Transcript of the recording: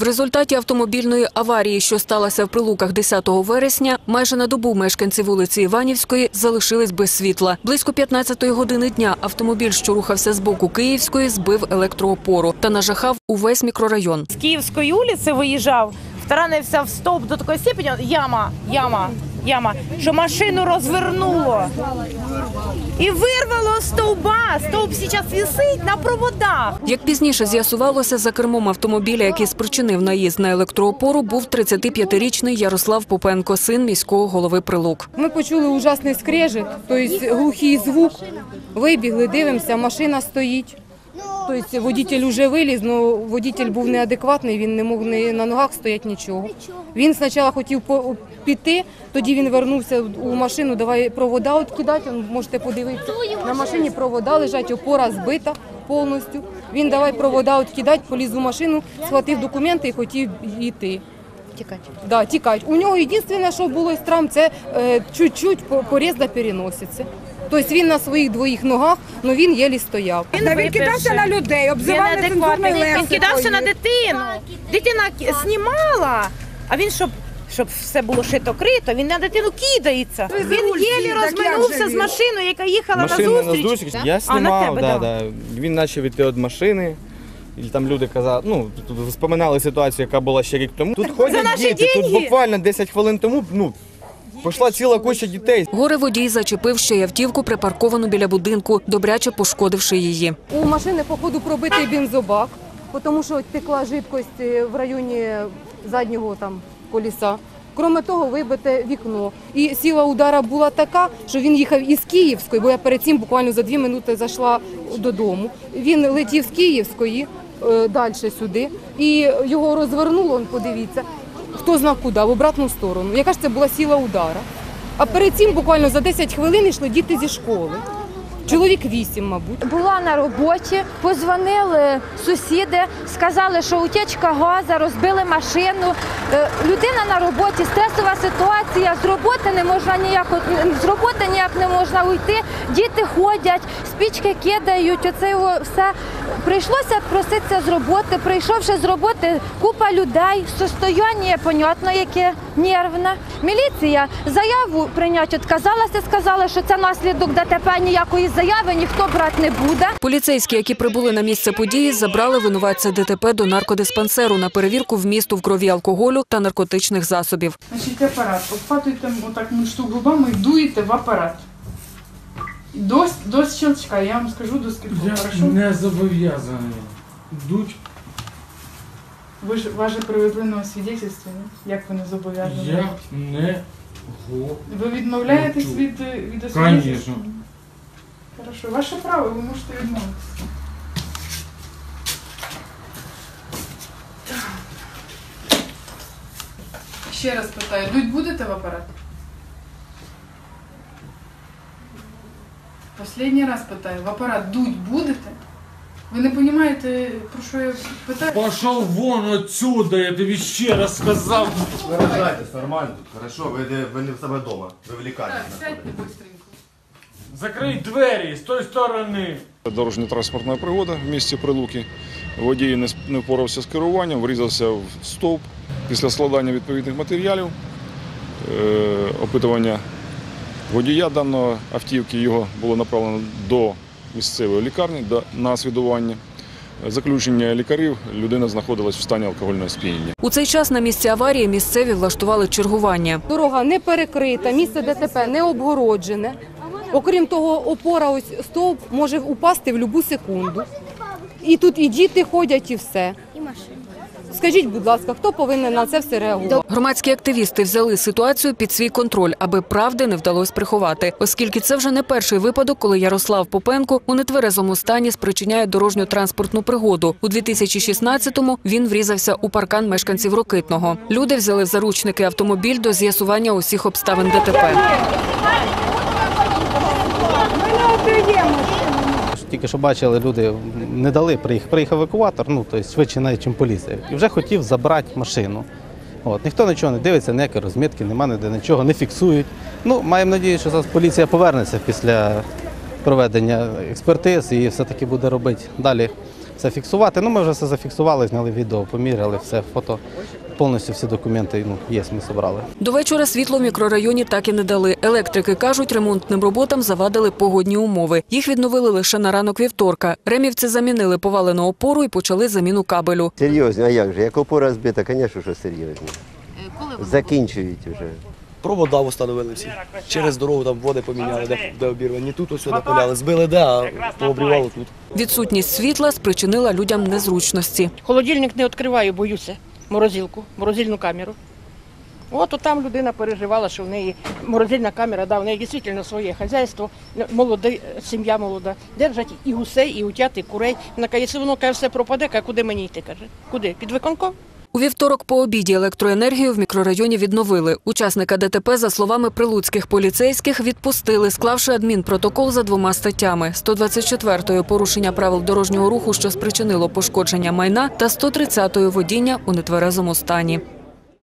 В результаті автомобільної аварії, що сталася в Прилуках 10 вересня, майже на добу мешканці вулиці Іванівської залишились без світла. Близько 15-ї години дня автомобіль, що рухався з боку Київської, збив електроопору та нажахав увесь мікрорайон. З Київської вулиці виїжджав, втаранився в стовп до такої степені, яма, яма, яма, що машину розвернуло. І вирвало стовба. Стовп зараз висить на проводах. Як пізніше з'ясувалося, за кермом автомобіля, який спричинив наїзд на електроопору, був 35-річний Ярослав Попенко, син міського голови Прилук. Ми почули ужасний скрежет, тобто глухий звук. Вибігли, дивимося, машина стоїть. Тобто водитель вже виліз, але водитель був неадекватний, він не мог ні на ногах стояти нічого. Він спочатку хотів піти, тоді він вернувся у машину, давай провода от кидати, можете подивитися. На машині провода лежать, опора збита повністю. Він давай провода от кидати, поліз у машину, схватив документи і хотів йти. Тікати. Да, тікають. У нього єдине, що було із травм, це е, чуть-чуть на переносиці. Тобто він на своїх двоїх ногах, але він єлі стояв. Він кидався на людей, обзивав нецензурною Він кидався на дитину. Дитина знімала, а він щоб. Щоб все було шито крито, він на дитину кидається. Він єлі розминувся з машиною, яка їхала Машина на на зустріч. Я А, на знімав, тебе, да, да. да. він почав йти від машини. І там люди казали, ну, тут вспоминали ситуацію, яка була ще рік тому. Тут ходять діти, тут буквально 10 хвилин тому, ну, пішла ціла куча дітей. Горе водій зачепив ще й автівку, припарковану біля будинку, добряче пошкодивши її. У машини, походу, пробитий бензобак, тому що текла жидкость е, в районі заднього там коліса. Кроме того, вибите вікно. І сила удара була така, що він їхав із Київської, бо я перед цим буквально за дві минути зайшла додому. Він летів з Київської е, далі сюди, і його розвернуло, подивіться, хто зна куди, в обратну сторону. Яка ж це була сила удара? А перед цим буквально за 10 хвилин йшли діти зі школи. Чоловік вісім, мабуть. Була на роботі, позвонили сусіди, сказали, що утечка газу, розбили машину. Е, Людина на роботі, стресова ситуація, з роботи не можна ніяк з роботи ніяк не можна уйти. Діти ходять, спічки кидають. Оце все прийшлося проситися з роботи. Прийшовши з роботи, купа людей, состояння, понятно, яке нервне. Міліція заяву прийняти відказалася, сказали, що це наслідок ДТП, ніякої заяви ніхто брати не буде. Поліцейські, які прибули на місце події, забрали винуватця ДТП до наркодиспансеру на перевірку вмісту в крові алкоголю та наркотичних засобів. Значить, апарат. Обхватуєте отак між губами і дуєте в апарат. До, до щелчка, я вам скажу до скільки. Я Хорошо? не зобов'язаний. Дуть, Ви ж вас же привезли на ні? як ви не зобов'язані? я не го. Ви відмовляєтесь Хочу. від, е, від освідетельства? Конечно. Хорошо, ваше право, ви можете відмовитися. Ще раз питаю, дуть будете в апарат? Последній раз питаю, в апарат дуть будете? Ви не розумієте, про що я питаю? Пошел вон отсюда, я тобі ще раз сказав. Виражайтесь нормально тут, хорошо, ви, не- ви не в себе вдома, ви в лікарні. Так, знаходитесь. сядьте быстренько. Закрий двері з тої сторони. Дорожньо-транспортна пригода в місті Прилуки. Водій не с- не впорався з керуванням, врізався в стовп. Після складання відповідних матеріалів, е, опитування водія даного автівки його було направлено до місцевої лікарні на свідування. Заключення лікарів людина знаходилась в стані алкогольного сп'яніння. У цей час на місці аварії місцеві влаштували чергування. Дорога не перекрита, місце ДТП не обгороджене. Окрім того, опора ось стовп може упасти в будь-яку секунду. І тут і діти ходять, і все. Скажіть, будь ласка, хто повинен на це все реагувати? Громадські активісти взяли ситуацію під свій контроль, аби правди не вдалося приховати, оскільки це вже не перший випадок, коли Ярослав Попенко у нетверезому стані спричиняє дорожню транспортну пригоду. У 2016-му він врізався у паркан мешканців Рокитного. Люди взяли в заручники автомобіль до з'ясування усіх обставин ДТП. Тільки що бачили, люди не дали, приїхав, приїхав евакуатор, ну тобто швидше навіть, ніж поліція. І вже хотів забрати машину. От, ніхто нічого не дивиться, ніякі розмітки, нема ніде нічого, не фіксують. Ну, маємо надію, що зараз поліція повернеться після проведення експертиз і все-таки буде робити далі це фіксувати. Ну, ми вже все зафіксували, зняли відео, поміряли, все, фото, повністю всі документи ну, є, ми зібрали. До вечора світло в мікрорайоні так і не дали. Електрики кажуть, ремонтним роботам завадили погодні умови. Їх відновили лише на ранок вівторка. Ремівці замінили повалену опору і почали заміну кабелю. Серйозно, а як же? Як опора збита, звісно, що серйозно. Закінчують вже. Провода встановили всі. Через дорогу там води поміняли, де, де обірвані. Тут ось сюди поляли. Збили де, а пообрівало тут. Відсутність світла спричинила людям незручності. Холодильник не відкриваю, боюся. Морозилку, морозильну камеру. От там людина переживала, що в неї морозильна камера, да, в неї дійсно своє хазяйство, молода, сім'я молода. Держать і гусей, і утят, і курей. Вона каже, якщо воно каже, все пропаде, каже, куди мені йти? каже. Куди? Під виконком? У вівторок по обіді електроенергію в мікрорайоні відновили. Учасника ДТП, за словами прилуцьких поліцейських, відпустили, склавши адмінпротокол за двома статтями: 124-ю – порушення правил дорожнього руху, що спричинило пошкодження майна, та 130-ю – водіння у нетверезому стані.